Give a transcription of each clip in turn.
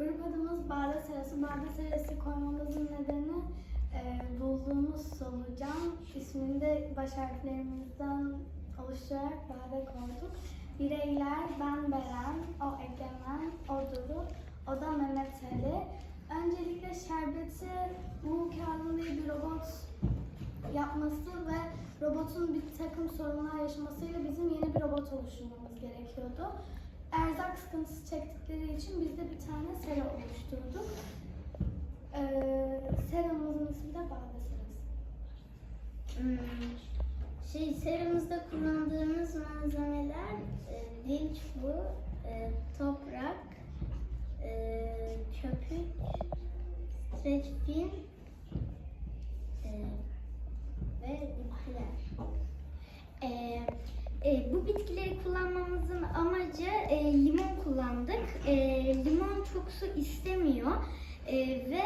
Grup adımız Bade Serası. Bade Serası koymamızın nedeni e, bulduğumuz solucan ismini de baş harflerimizden oluşturarak Bade koyduk. Bireyler ben Beren, o Egemen, o Duru, o da Mehmet Ali. Öncelikle şerbeti bu kağıdın bir robot yapması ve robotun bir takım sorunlar yaşamasıyla bizim yeni bir robot oluşturmamız gerekiyordu. Erzak sıkıntısı çektikleri için biz de bir tane sera oluşturduk. Ee, seramızın ismi de Bade. Hmm, Şey seramızda kullandığımız malzemeler e, dil çubuğu, e, toprak, e, köpük, streç film e, ve bitkiler. E, e, bu bitkileri kullanmamızın amacı e, limon kullandık. E, limon çok su istemiyor E, ve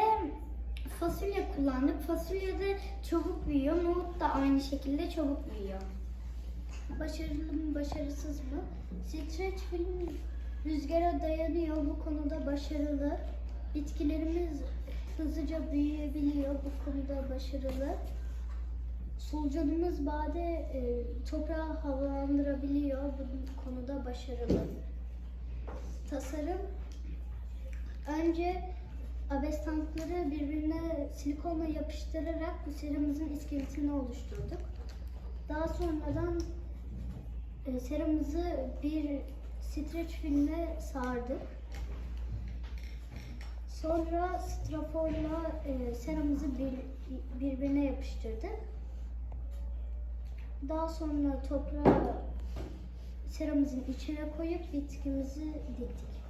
fasulye kullandık. Fasulye de çabuk büyüyor. Nohut da aynı şekilde çabuk büyüyor. Başarılı mı, başarısız mı? Streç film rüzgara dayanıyor. Bu konuda başarılı. Bitkilerimiz hızlıca büyüyebiliyor. Bu konuda başarılı. Solucanımız bade e, toprağı havalandırabiliyor. Bu konuda başarılı. Tasarım önce abes tankları birbirine silikonla yapıştırarak bu seramızın iskeletini oluşturduk. Daha sonradan e, seramızı bir streç filmle sardık. Sonra straforla e, seramızı bir, birbirine yapıştırdık. Daha sonra toprağı seramızın içine koyup bitkimizi diktik.